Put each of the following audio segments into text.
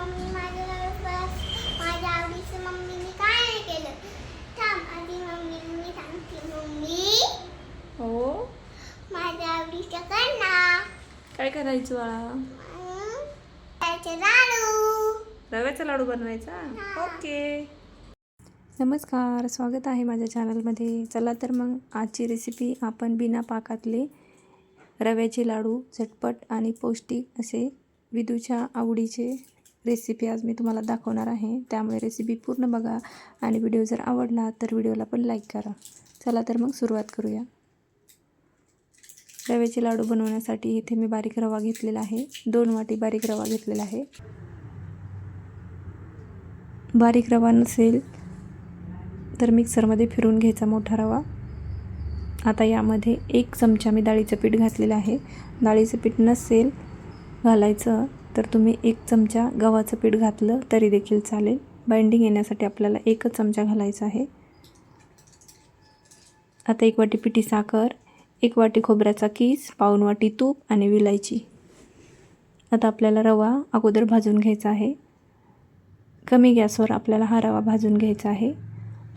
Mummy माझ्या माझ्या आवडीचं मम्मीने काय नाही केलं? थांब आधी मम्मी मी सांगते. मम्मी हो? माझ्या आवडीचं कर ना. काय करायचं बाळा? त्याचे लाडू. रव्याचा लाडू बनवायचा? ओके. नमस्कार स्वागत आहे माझ्या चॅनलमध्ये. चला तर मग आजची रेसिपी आपण बिना पाकातले रव्याचे लाडू झटपट आणि पौष्टिक असे विदूच्या आवडीचे रेसिपी आज मी तुम्हाला दाखवणार आहे. त्यामुळे रेसिपी पूर्ण बघा. आणि व्हिडिओ जर आवडला तर व्हिडिओला पण लाईक करा. चला तर मग सुरुवात करूया. रव्याचे लाडू बनवण्यासाठी इथे मी बारीक रवा घेतलेला आहे. दोन वाटी बारीक रवा घेतलेला आहे. बारीक रवा नसेल तर मिक्सरमध्ये फिरून घ्यायचा मोठा रवा. आता यामध्ये एक चमचा मी डाळीचं पीठ घातलेलं आहे. डाळीचं पीठ नसेल घालायचं तर तुम्ही एक चमचा गव्हाचं पीठ घातलं तरी देखील चालेल. बाइंडिंग येण्यासाठी आपल्याला एकच चमचा घालायचा आहे. आता एक वाटी पिठी साखर एक वाटी खोबऱ्याचा कीस पाऊन वाटी तूप आणि विलायची. आता आपल्याला रवा अगोदर भाजून घ्यायचा आहे. कमी गॅसवर आपल्याला हा रवा भाजून घ्यायचा आहे.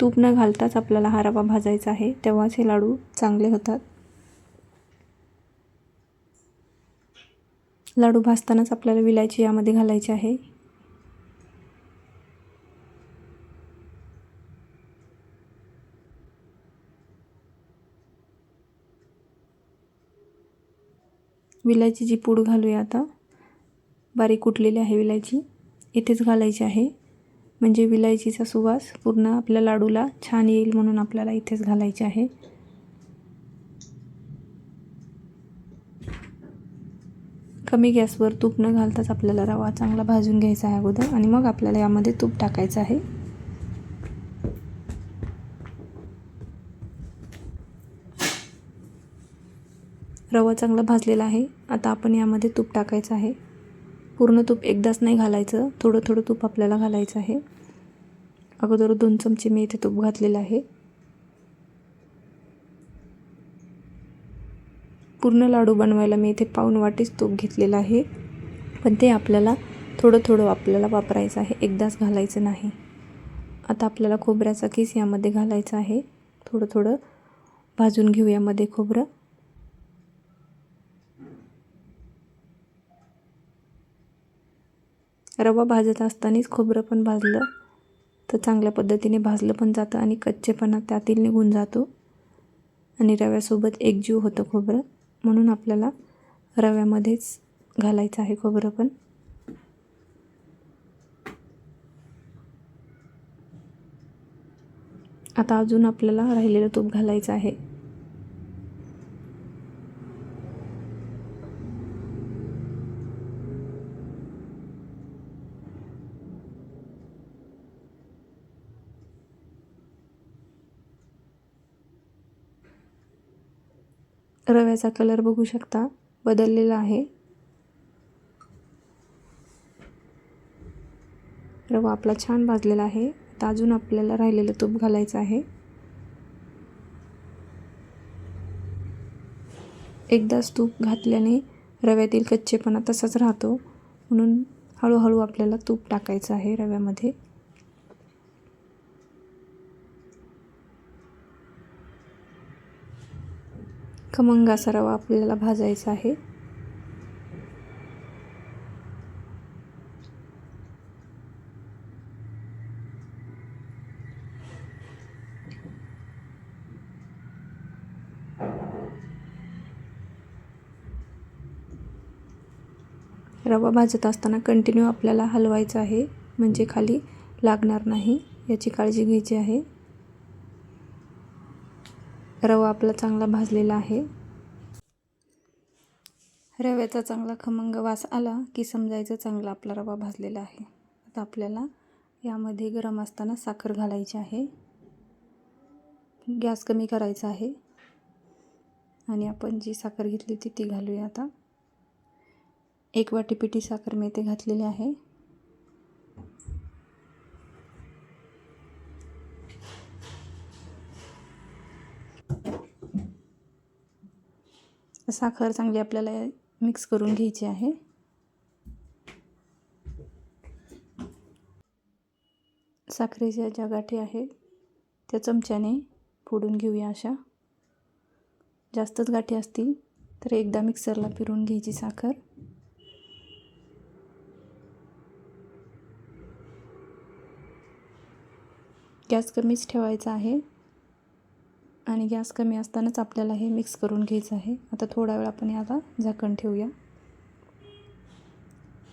तूप न घालताच आपल्याला हा रवा भाजायचा आहे. तेव्हाच हे लाडू चांगले होतात. लाडू भाजतानाच आपल्याला विलायची यामध्ये घालायची आहे. विलायची जी पूड घालूया आता बारीक कुटलेली आहे विलायची इथेच घालायची आहे. म्हणजे विलायचीचा सुवास पूर्ण आपल्या लाडूला छान येईल म्हणून आपल्याला इथेच घालायचे आहे. कमी गॅसवर तूप न घालताच आपल्याला रवा चांगला भाजून घ्यायचा आहे अगोदर आणि मग आपल्याला यामध्ये तूप टाकायचं आहे. रवा चांगला भाजलेला आहे. आता आपण यामध्ये तूप टाकायचं आहे. पूर्ण तूप एकदाच नाही घालायचं. थोडं थोडं तूप आपल्याला घालायचं आहे. अगोदर दोन चमचे मी इथे तूप घातलेलं आहे. पूर्ण लाडू बनवायला मी इथे पाऊन वाटीच तूप घेतलेलं आहे. पण ते आपल्याला थोडं थोडं आपल्याला वापरायचं आहे. एकदाच घालायचं नाही. आता आपल्याला खोबऱ्याचा किस यामध्ये घालायचा आहे. थोडं थोडं भाजून घेऊ यामध्ये खोबरं. रवा भाजत असतानाच खोबरं पण भाजलं तर चांगल्या पद्धतीने भाजलं पण जातं आणि कच्चेपणा त्यातील निघून जातो. आणि रव्यासोबत एकजीव होतं खोबरं. म्हणून आपल्याला रव्यामध्येच घालायचं आहे खोबरं पण. आता अजून आपल्याला राहिलेलं तूप घालायचं आहे. रव्याचा कलर बघू शकता. बदललेला आहे. रवा आपला छान भाजलेला आहे. आता अजून आपल्याला राहिलेलं तूप घालायचं आहे. एकदाच तूप घातल्याने रव्यातील कच्चेपणा तसाच राहतो. म्हणून हळूहळू आपल्याला तूप टाकायचं आहे रव्यामध्ये. खमंगाचा असा रवा आपल्याला भाजायचा आहे. रवा भाजत असताना कंटिन्यू आपल्याला हलवायचा आहे. म्हणजे खाली लागणार नाही. याची काळजी घ्यायची आहे. रवा आपला चांगला भाजलेला आहे. रव्याचा चांगला खमंग वास आला की समजायचं चांगला आपला रवा भाजलेला आहे. आता आपल्याला यामध्ये गरम असताना साखर घालायची आहे. गॅस कमी करायचा आहे. आणि आपण जी साखर घेतली ती ती घालूया आता. एक वाटी पिठी साखर मी इथे घातलेली आहे. साखर चांगली आपल्याला मिक्स करून घ्यायची आहे. साखरेच्या ज्या गाठी आहेत त्या चमच्याने फोडून घेऊया अशा. जास्तच गाठी असतील तर एकदा मिक्सरला फिरून घ्यायची साखर. गॅस कमीच ठेवायचा आहे. आणि गॅस कमी असतानाच आपल्याला हे मिक्स करून घ्यायचं आहे. आता थोडा वेळ आपण याला झाकण ठेवूया.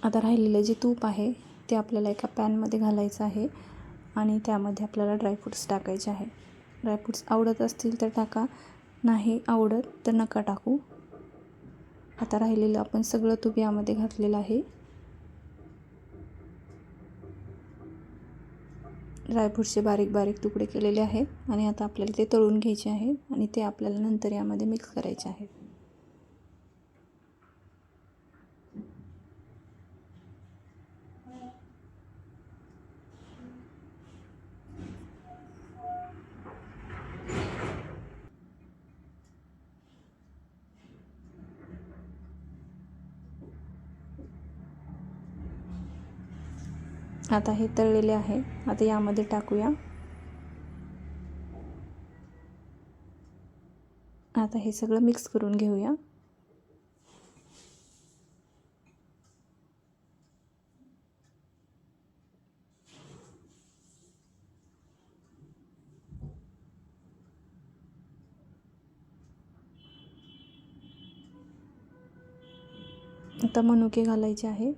आता राहिलेलं जे तूप आहे ते आपल्याला एका पॅनमध्ये घालायचं आहे आणि त्यामध्ये आपल्याला ड्रायफ्रूट्स टाकायचे आहे. ड्रायफ्रूट्स आवडत असतील तर टाका नाही आवडत तर नका टाकू. आता राहिलेलं आपण सगळं तूप यामध्ये घातलेलं आहे. ड्रायफ्रूटचे बारीक बारीक तुकडे केलेले आहेत आणि आता आपल्याला ते तळून घ्यायचे आहेत आणि ते आपल्याला नंतर यामध्ये मिक्स करायचे आहेत आता हे तळलेले आहे आता यामध्ये टाकूया. आता हे सगळं मिक्स करून घेऊया. आता मनुके घालायचे आहे.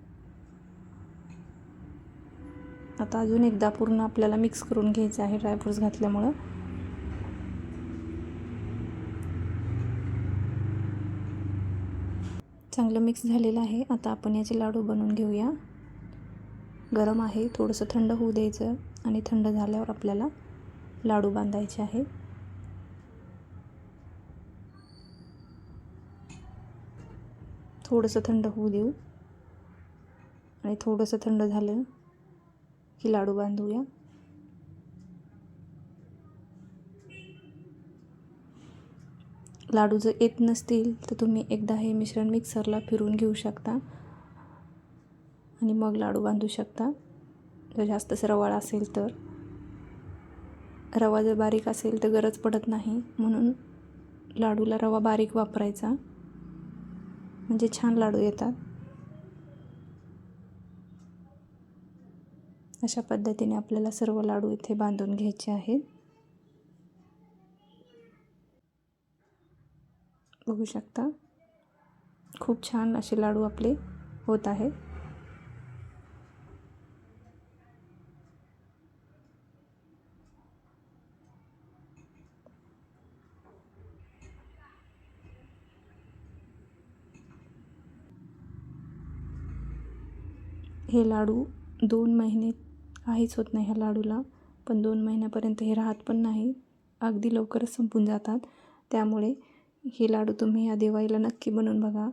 आता अजून एकदा पूर्ण आपल्याला मिक्स करून घ्यायचं आहे ड्रायफ्रूट्स घातल्यामुळं. चांगलं मिक्स झालेलं आहे. आता आपण याचे लाडू बनवून घेऊया. गरम आहे. थोडंसं थंड होऊ द्यायचं आणि थंड झाल्यावर आपल्याला लाडू बांधायचे आहे. थोडंसं थंड होऊ देऊ. आणि थोडंसं थंड झालं की लाडू बांधूया. लाडू जर येत नसतील तर तुम्ही एकदा हे मिश्रण मिक्सरला फिरून घेऊ शकता. आणि मग लाडू बांधू शकता. जर जास्तच रवाळ असेल तर. रवा जर बारीक असेल तर गरज पडत नाही. म्हणून लाडूला रवा बारीक वापरायचा. म्हणजे छान लाडू येतात. अशा पद्धतीने आपल्याला सर्व लाडू इथे बांधून घ्यायचे आहेत. बघू शकता खूप छान असे लाडू आपले होत आहेत. हे लाडू दोन महिने काहीच होत नाही ह्या लाडूला. पण दोन महिन्यापर्यंत हे राहत पण नाही. अगदी लवकरच संपून जातात. त्यामुळे हे लाडू तुम्ही या दिवाळीला नक्की बनवून बघा.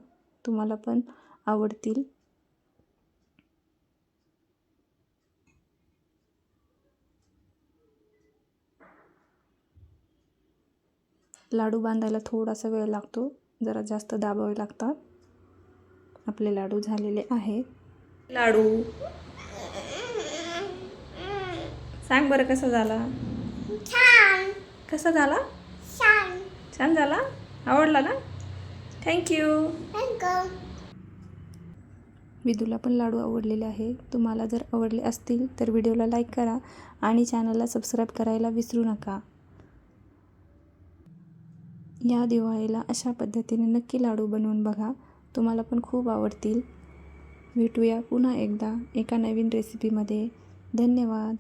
तुम्हाला पण आवडतील. लाडू बांधायला थोडासा वेळ लागतो. जरा जास्त दाबावे लागतात. आपले लाडू झालेले आहेत. लाडू. सांग बरं कसा झाला? छान. कसा झाला? छान. छान झाला? आवडला ना? थँक्यू थँक्यू विदूला पण लाडू आवडलेले आहे. तुम्हाला जर आवडले असतील तर व्हिडिओला लाईक करा आणि चॅनलला सबस्क्राईब करायला विसरू नका. या दिवाळीला अशा पद्धतीने नक्की लाडू बनवून बघा. तुम्हाला पण खूप आवडतील. भेटूया पुन्हा एकदा एका नवीन रेसिपीमध्ये धन्यवाद.